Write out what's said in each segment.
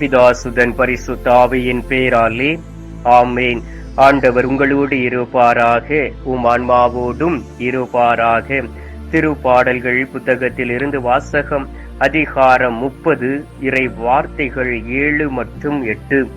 பிதாசுதன் பரிசுத்தாவியின் பேராலே. ஆமேன். ஆண்டவர் உங்களோடு இருப்பாராக உம் ஆன்மாவோடும் இருப்பாராக. திருப்பாடல்கள் புத்தகத்தில் இருந்து வாசகம் அதிகாரம் முப்பது இறை வார்த்தைகள் ஏழு மற்றும் எட்டு.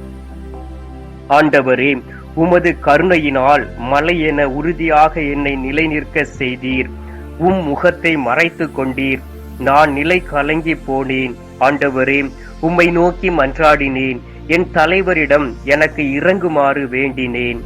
ஆண்டவரே உமது கருணையினால் மலை என உறுதியாக என்னை நிலைநிற்க செய்தீர். உம் முகத்தை மறைத்துக் கொண்டீர். நான் நிலை கலங்கி போனேன். ஆண்டவரே உம்மை நோக்கி மன்றாடினேன். என் தலைவரிடம் எனக்கு இறங்குமாறு வேண்டினேன்.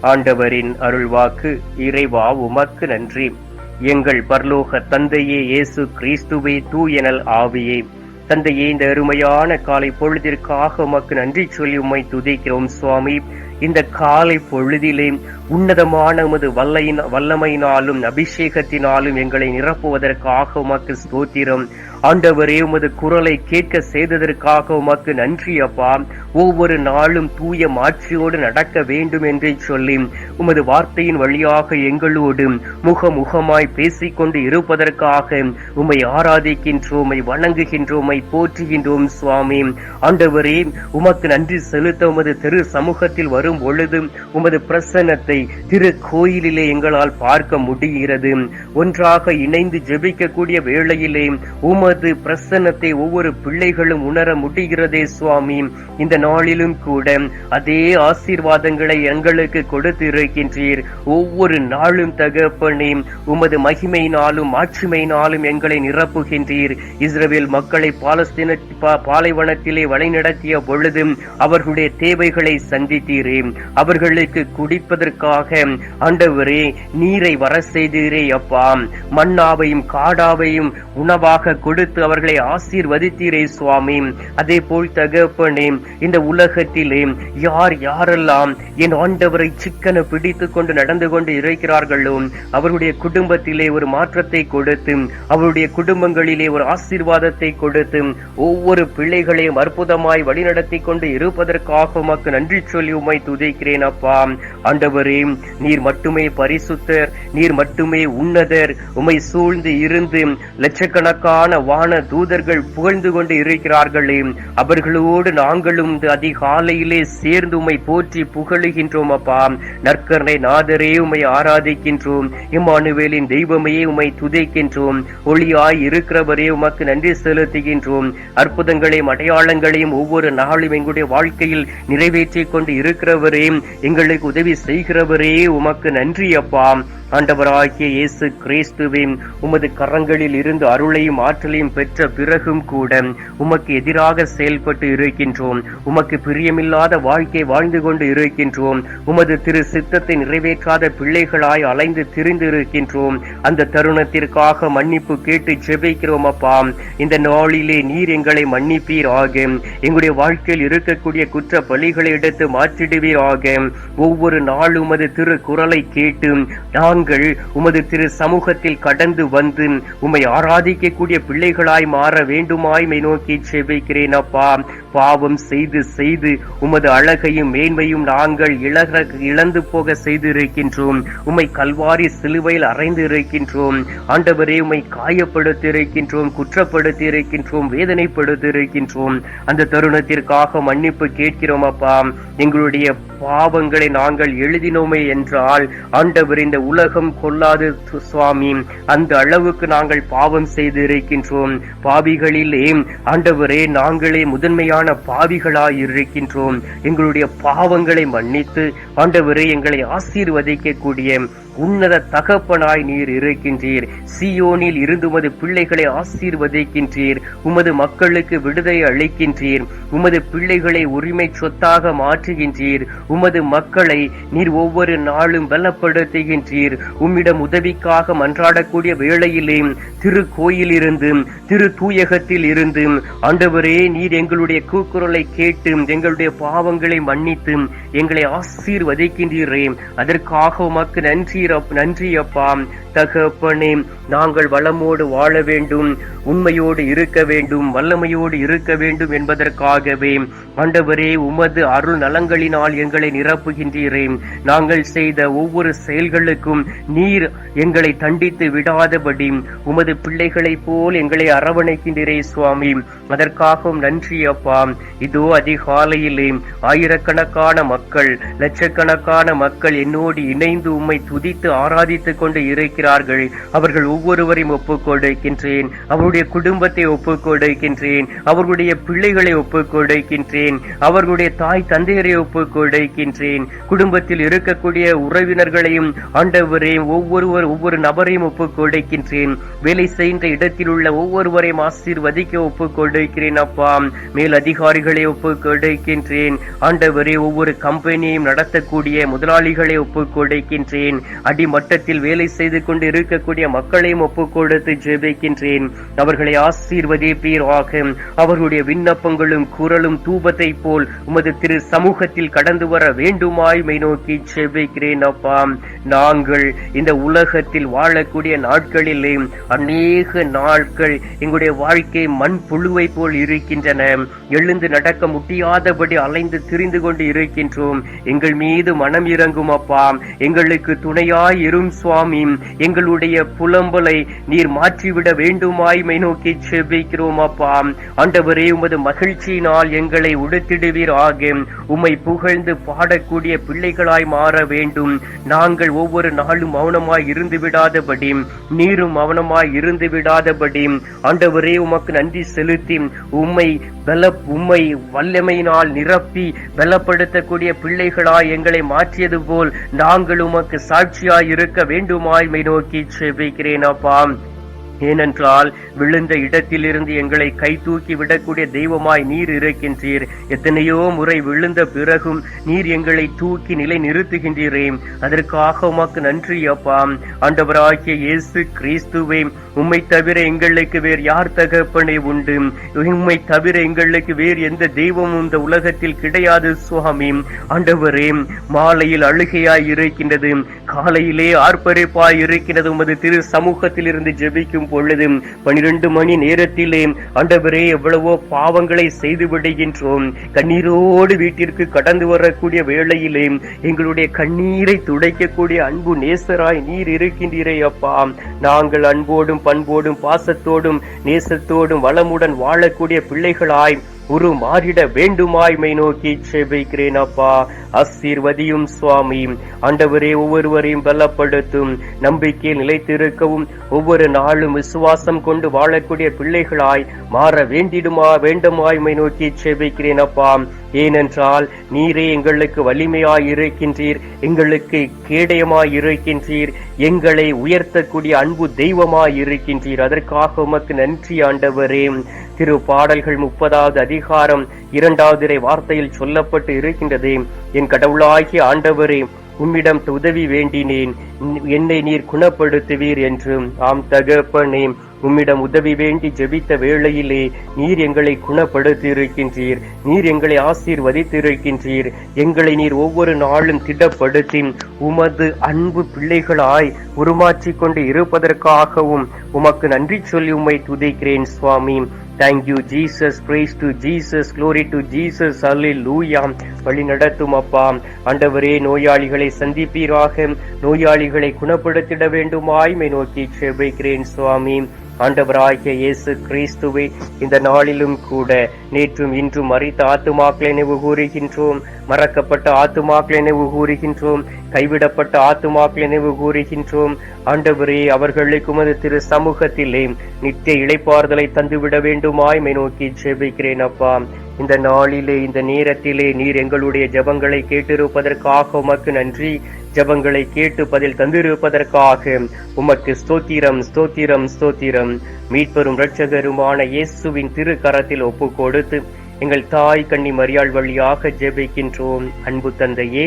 ஆண்டவரின் அருள்வாக்கு இறைவா உமக்கு நன்றி. எங்கள் பர்லோக தந்தையே இயேசு கிறிஸ்துவே தூயனல் ஆவியே. தந்தையே இந்த அருமையான காலை பொழுதிற்காக உமக்கு நன்றி சொல்லி உம்மை துதிக்கிறோம் சுவாமி. இந்த காலை பொழுதிலே உன்னதமான உமது வல்லையின் வல்லமையினாலும் அபிஷேகத்தினாலும் எங்களை நிரப்புவதற்காக உமக்கு ஸ்தோத்திரம். ஆண்டவரே உமது குரலை கேட்க செய்ததற்காக உமக்கு நன்றி அப்பா. ஒவ்வொரு நாளும் தூய மாட்சியோடு நடக்க வேண்டும் என்று சொல்லி உமது வார்த்தையின் வழியாக எங்களோடு முகமுகமாய் பேசிக்கொண்டு இருப்பதற்காக உம்மை ஆராதிக்கின்றோம் வணங்குகின்றோம் போற்றுகின்றோம் சுவாமி. ஆண்டவரே உமக்கு நன்றி செலுத்த உமது திரு சமூகத்தில் வரும் பொழுது உமது பிரசன்னத்தை திரு கோயிலிலே எங்களால் பார்க்க முடிகிறது. ஒன்றாக இணைந்து ஜெபிக்கக்கூடிய வேளையிலே உமது பிரசன்னத்தை ஒவ்வொரு பிள்ளைகளும் உணர முடிகிறதே சுவாமி. இந்த நாளிலும் கூட அதே ஆசீர்வாதங்களை எங்களுக்கு கொடுத்து இருக்கின்றீர் ஒவ்வொரு நாளும் தகப்பனே உமது மகிமையினாலும் ஆட்சிமையினாலும் எங்களை நிரப்புகின்றீர். இஸ்ரேல் மக்களை பாலஸ்தீன பாலைவனத்திலே வழிநடத்திய பொழுதும் அவர்களுடைய தேவைகளை சந்தித்தீரே. அவர்களுக்கு குடிப்பதற்கு எங்களுக்காக ஆண்டவரே நீரை வர செய்தீரே அப்பா. மண்ணாவையும் காடாவையும் உணவாக கொடுத்து அவர்களை ஆசீர்வதித்தீரே சுவாமி. அதே போல் தகப்பனே இந்த உலகத்திலே யார் யாரெல்லாம் என் ஆண்டவரை சிக்கனை பிடித்து கொண்டு நடந்து கொண்டு இருக்கிறார்களோ அவருடைய குடும்பத்திலே ஒரு மாற்றத்தை கொடுத்து அவருடைய குடும்பங்களிலே ஒரு ஆசீர்வாதத்தை கொடுத்து ஒவ்வொரு பிள்ளைகளையும் அற்புதமாய் வழிநடத்தி கொண்டு இருப்பதற்காக உமக்கு நன்றி சொல்லி உமை துதிக்கிறேன் அப்பா. ஆண்டவரே நீர் மட்டுமே பரிசுத்தர் நீர் மட்டுமே உன்னதர். உமை சூழ்ந்து இருந்து லட்சக்கணக்கான வான தூதர்கள் புகழ்ந்து கொண்டு இருக்கிறார்களே. அவர்களோடு நாங்களும் அதிகாலையிலே சேர்ந்து உமை போற்றி புகழுகின்றோம் அப்பா. நற்கரணை நாதரே உமை ஆராதிக்கின்றோம். இம்மானுவேலின் தெய்வமையே உமை துதைக்கின்றோம். ஒளியாய் இருக்கிறவரே உமக்கு நன்றி செலுத்துகின்றோம். அற்புதங்களையும் அடையாளங்களையும் ஒவ்வொரு நாளும் எங்களுடைய வாழ்க்கையில் நிறைவேற்றிக் கொண்டு இருக்கிறவரே எங்களுக்கு உதவி செய்கிற ஆண்டவரே உமக்கு நன்றி அப்பா ஆண்டவராகிய இயேசு கிறிஸ்துவையும் உமது கரங்களில் இருந்து அருளையும் ஆற்றலையும் பெற்ற பிறகும் கூட உமக்கு எதிராக செயல்பட்டு இருக்கின்றோம். உமக்கு பிரியமில்லாத வாழ்க்கை வாழ்ந்து கொண்டு இருக்கின்றோம். உமது திரு சித்தத்தை நிறைவேற்றாத பிள்ளைகளாய் அலைந்து திரிந்து இருக்கின்றோம் அந்த தருணத்திற்காக மன்னிப்பு கேட்டு ஜெபிக்கிறோம் அப்பா. இந்த நாளிலே நீர் எங்களை மன்னிப்பீர் ஆக எங்களுடைய வாழ்க்கையில் இருக்கக்கூடிய குற்ற பலிகளை எடுத்து மாற்றிடுவீராக. ஒவ்வொரு நாள் உமது திரு குரலை கேட்டு ஆண்கள் உமது திரு சமூகத்தில் கடந்து வந்து உம்மை ஆராதிக்கக்கூடிய பிள்ளைகளாய் மாற வேண்டுமாய்மை நோக்கி செபிக்கிறேன் அப்பா. பாவம் செய்து செய்து உமது அழகையும் மேன்மையும் நாங்கள் இழக இழந்து போக செய்திருக்கின்றோம். உம்மை கல்வாரி சிலுவையில் அறைந்து இருக்கின்றோம் ஆண்டவரே உம்மை காயப்படுத்தி இருக்கின்றோம் குற்றப்படுத்தி இருக்கின்றோம் வேதனைப்படுத்தி இருக்கின்றோம் அந்த தருணத்திற்காக மன்னிப்பு கேட்கிறோம் அப்பா. எங்களுடைய பாவங்களை நாங்கள் எழுதினோமே என்றால் ஆண்டவர் இந்த உலக உலகம் கொள்ளாது சுவாமி. அந்த அளவுக்கு நாங்கள் பாவம் செய்து இருக்கின்றோம் பாவிகளிலே ஆண்டவரே நாங்களே முதன்மையான பாவிகளாய் இருக்கின்றோம் எங்களுடைய பாவங்களை மன்னித்து ஆண்டவரே எங்களை ஆசீர்வதிக்கக்கூடிய உன்னத தகப்பனாய் நீர் இருக்கின்றீர். சியோனில் இருந்துமது பிள்ளைகளை ஆசீர்வதிக்கின்றீர். உமது மக்களுக்கு விடுதலை அளிக்கின்றீர். உமது பிள்ளைகளை உரிமை சொத்தாக மாற்றுகின்றீர். உமது மக்களை நீர் ஒவ்வொரு நாளும் பலப்படுத்துகின்றீர். உம்மிடம் உதவிக்காக மன்றாடக்கூடிய வேளையிலே திரு கோயிலிருந்து திரு தூயகத்தில் இருந்து ஆண்டவரே நீர் எங்களுடைய கூக்குரலை கேட்டு எங்களுடைய பாவங்களை மன்னித்து எங்களை ஆசீர்வதிக்கின்றீரே. அதற்காக உமக்கு நன்றி நன்றி அப்பா தகப்பனே நாங்கள் வளமோடு வாழ வேண்டும் உண்மையோடு இருக்க வேண்டும் வல்லமையோடு இருக்க வேண்டும் என்பதற்காகவே. ஆண்டவரே உமது அருள் நலங்களினால் எங்களை நிரப்புகின்றீரே. நாங்கள் செய்த ஒவ்வொரு செயல்களுக்கும் நீர் எங்களை தண்டித்து விடாதபடி உமது பிள்ளைகளைப் போல் எங்களை அரவணைக்கின்றீரே சுவாமி. அதற்காகவும் நன்றி அப்பா. இதோ அதிகாலையிலே ஆயிரக்கணக்கான மக்கள் லட்சக்கணக்கான மக்கள் என்னோடு இணைந்து உம்மை துதித்து ஆராதித்துக் கொண்டு இருக்கிறார்கள் அவர்கள் ஒவ்வொருவரையும் ஒப்புக்கொடுக்கின்றேன். அவருடைய குடும்பத்தை ஒப்புக்கொடுக்கின்றேன். அவர்களுடைய பிள்ளைகளை ஒப்புக்கொடுக்கின்றேன். அவர்களுடைய தாய் தந்தையரை ஒப்புக்கொடுக்கின்றேன். குடும்பத்தில் இருக்கக்கூடிய உறவினர்களையும் ஆண்டவரையும் ஒவ்வொருவர் ஒவ்வொரு நபரையும் ஒப்புக்கொடுக்கின்றேன். வேலை செய்கின்ற இடத்தில் உள்ள ஒவ்வொருவரையும் ஆசீர்வதிக்க ஒப்புக்கொடுக்கிறேன் அப்பா. மேல் அதிகாரிகளை ஒப்புக்கொடுக்கின்றேன். ஆண்டவரே ஒவ்வொரு கம்பெனியையும் நடத்தக்கூடிய முதலாளிகளை ஒப்புக்கொடுக்கின்றேன். அடிமட்டத்தில் வேலை செய்து கொண்டு கொண்டு இருக்கக்கூடிய மக்களையும் ஒப்புக் கொடுத்து ஜெபிக்கின்றேன். அவர்களை ஆசீர்வதிப்பீராக அவர்களுடைய விண்ணப்பங்களும் குரலும் தூபத்தை போல் உமது திரு சமூகத்தில் கடந்து வர வேண்டுமாய் மை நோக்கி ஜெபிக்கிறேன் அப்பா. நாங்கள் இந்த உலகத்தில் வாழக்கூடிய நாட்களிலே அநேக நாட்கள் எங்களுடைய வாழ்க்கை மண் புழுவை போல் இருக்கின்றன. எழுந்து நடக்க முடியாதபடி அலைந்து திரிந்து கொண்டு இருக்கின்றோம். எங்கள் மீது மனம் இறங்கும் அப்பா. எங்களுக்கு துணையாய் இரும் சுவாமி. எங்களுடைய புலம்பலை நீர் மாற்றிவிட வேண்டுமாய் மை நோக்கி செபிக்கிறோம் அப்பா. ஆண்டவரே உமது மகிழ்ச்சியினால் எங்களை உடுத்திடுவீர் ஆக. உம்மை புகழ்ந்து பாடக்கூடிய பிள்ளைகளாய் மாற வேண்டும். நாங்கள் ஒவ்வொரு நாளும் மௌனமாய் இருந்து விடாதபடி நீரும் மௌனமாய் இருந்து விடாதபடி ஆண்டவரே உமக்கு நன்றி செலுத்தி உம்மை பல உம்மை வல்லமையினால் நிரப்பி பலப்படுத்தக்கூடிய பிள்ளைகளாய் எங்களை மாற்றியது போல் நாங்கள் உமக்கு சாட்சியாய் இருக்க வேண்டுமாய் மை நோக்கி செபிக்கிறேன் அப்பா. ஏனென்றால் விழுந்த இடத்திலிருந்து எங்களை கை தூக்கி விடக்கூடிய தெய்வமாய் நீர் இருக்கின்றீர். எத்தனையோ முறை விழுந்த பிறகும் நீர் எங்களை தூக்கி நிலை நிறுத்துகின்றீரே அதற்காக உமக்கு நன்றி அப்பாம் ஆண்டவராகிய இயேசு கிறிஸ்துவை உம்மை தவிர எங்களுக்கு வேறு யார் தகப்பனே உண்டு? உம்மை தவிர எங்களுக்கு வேறு எந்த தெய்வமும் இந்த உலகத்தில் கிடையாது சுவாமி. ஆண்டவரே மாலையில் அழுகையாய் இருக்கின்றது காலையிலே ஆர்ப்பரிப்பாய் இருக்கிறது உமது திரு சமூகத்தில் இருந்து ஜெபிக்கும் பொழுது பனிரெண்டு மணி நேரத்திலே ஆண்டவரே எவ்வளவோ பாவங்களை செய்து விடுகின்றோம். கண்ணீரோடு வீட்டிற்கு கடந்து வரக்கூடிய வேளையிலே எங்களுடைய கண்ணீரை துடைக்கக்கூடிய அன்பு நேசராய் நீர் இருக்கின்றீரே அப்பா. நாங்கள் அன்போடும் பண்போடும் பாசத்தோடும் நேசத்தோடும் வளமுடன் வாழக்கூடிய பிள்ளைகளாய் உரு மாறிட வேண்டுமாய்மை நோக்கி செபிக்கிறேன் அப்பா. ஆசீர்வதியும் சுவாமி. ஆண்டவரே ஒவ்வொருவரையும் பலப்படுத்தும். நம்பிக்கையில் நிலைத்திருக்கவும். ஒவ்வொரு நாளும் விசுவாசம் கொண்டு வாழக்கூடிய பிள்ளைகளாய் மாற வேண்டிடுமா வேண்டுமாய்மை நோக்கி செபிக்கிறேன் அப்பா. ஏனென்றால் நீரே எங்களுக்கு வலிமையாயிருக்கின்றீர் எங்களுக்கு கேடயமாய் இருக்கின்றீர் எங்களை உயர்த்தக்கூடிய அன்பு தெய்வமாய் இருக்கின்றீர் அதற்காக உமக்கு நன்றி ஆண்டவரே. திரு பாடல்கள் முப்பதாவது அதிகாரம் இரண்டாவது இறை வார்த்தையில் சொல்லப்பட்டு இருக்கின்றது. என் கடவுளாகிய ஆண்டவரே உம்மிடம் உதவி வேண்டினேன். என்னை நீர் குணப்படுத்துவீர் என்று ஆம் தகப்பனே உம்மிடம் உதவி வேண்டி ஜெபித்த வேளையிலே நீர் எங்களை குணப்படுத்தி இருக்கின்றீர் நீர் எங்களை ஆசீர்வதித்திருக்கின்றீர். எங்களை நீர் ஒவ்வொரு நாளும் திடப்படுத்தி உமது அன்பு பிள்ளைகளாய் உருமாற்றிக் கொண்டு இருப்பதற்காகவும் உமக்கு நன்றி சொல்லி உம்மை துதிக்கிறேன் சுவாமி. Thank you Jesus praise to Jesus glory to Jesus hallelujah வழி நடத்தும் அப்பா ஆண்டவரே நோயாளிகளை சந்திப்பீராக. நோயாளிகளை குணப்படுத்திட வேண்டுமாய்மை நோக்கி செபிக்கிறேன் சுவாமி. ஆண்டவராகிய இயேசு கிறிஸ்துவை இந்த நாளிலும் கூட நேற்றும் இன்றும் மறித்த ஆத்துமாக்களை நினைவு கூறுகின்றோம். மறக்கப்பட்ட ஆத்துமாக்களை நினைவு கூறுகின்றோம். கைவிடப்பட்ட ஆத்துமாக்களை நினைவு கூறுகின்றோம். ஆண்டவரே அவர்களுக்கு உமது திரு சமூகத்திலே நித்திய இளைப்பாறுதலை தந்துவிட வேண்டுமாய் நோக்கி ஜெபிக்கிறேன் அப்பா. இந்த நாளிலே இந்த நேரத்திலே நீர் எங்களுடைய ஜெபங்களை கேட்டிருப்பதற்காக உமக்கு நன்றி. ஜெபங்களை கேட்டு பதில் தந்திருப்பதற்காக உமக்கு ஸ்தோத்திரம் ஸ்தோத்திரம் ஸ்தோத்திரம். மீட்பெரும் இரட்சகருமான இயேசுவின் திரு கரத்தில் ஒப்பு கொடுத்து எங்கள் தாய் கண்ணி மரியாள் வழியாக ஜெபிக்கின்றோம். அன்பு தந்தையே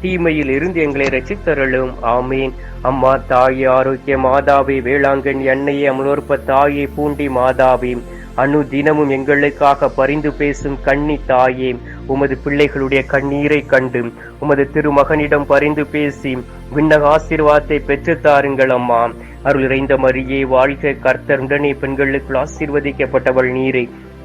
தீமையில் இருந்து எங்களை ரசித்தருளும் ஆமீன். அம்மா தாயே ஆரோக்கிய மாதாவே வேளாங்கண் எண்ணெயை அமலோற்ப தாயே பூண்டி மாதாவே அணு தினமும் எங்களுக்காக பரிந்து பேசும் கண்ணி தாயே உமது பிள்ளைகளுடைய கண்ணீரை கண்டு உமது திருமகனிடம் பரிந்து பேசி விண்ணக ஆசீர்வாதத்தை பெற்றுத்தாருங்கள் அம்மா. அருள் இறைந்த மரியே வாழ்க கர்த்தருடனே பெண்களுக்குள் ஆசீர்வதிக்கப்பட்டவள் நீரை.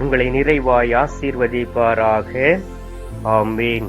உங்களை நிறைவாய் ஆசீர்வதிப்பாராக. ஆமேன்.